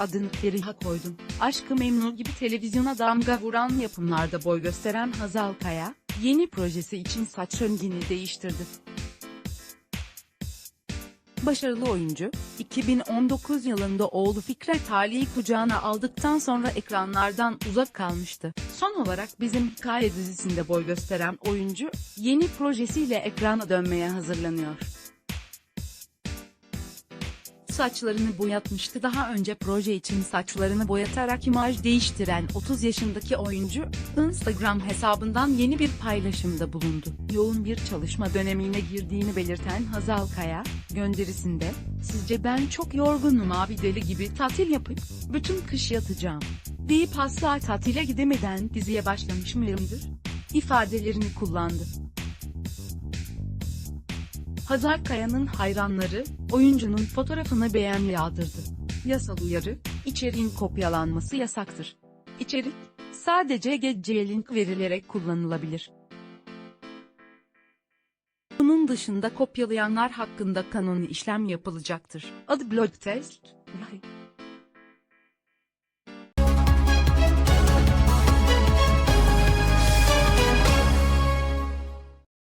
adını Feriha koydum. Aşkı Memnu gibi televizyona damga vuran yapımlarda boy gösteren Hazal Kaya, yeni projesi için saç rengini değiştirdi. Başarılı oyuncu, 2019 yılında oğlu Fikret Ali'yi kucağına aldıktan sonra ekranlardan uzak kalmıştı. Son olarak bizim hikaye dizisinde boy gösteren oyuncu, yeni projesiyle ekrana dönmeye hazırlanıyor. Saçlarını boyatmıştı daha önce proje için saçlarını boyatarak imaj değiştiren 30 yaşındaki oyuncu, Instagram hesabından yeni bir paylaşımda bulundu. Yoğun bir çalışma dönemine girdiğini belirten Hazal Kaya, gönderisinde, sizce ben çok yorgunum abi deli gibi tatil yapıp, bütün kış yatacağım, deyip asla tatile gidemeden diziye başlamış mıyımdır? ifadelerini kullandı. Hazar Kaya'nın hayranları, oyuncunun fotoğrafına beğen yağdırdı. Yasal uyarı, içeriğin kopyalanması yasaktır. İçerik, sadece GC link verilerek kullanılabilir. Bunun dışında kopyalayanlar hakkında kanuni işlem yapılacaktır. Adı blog test.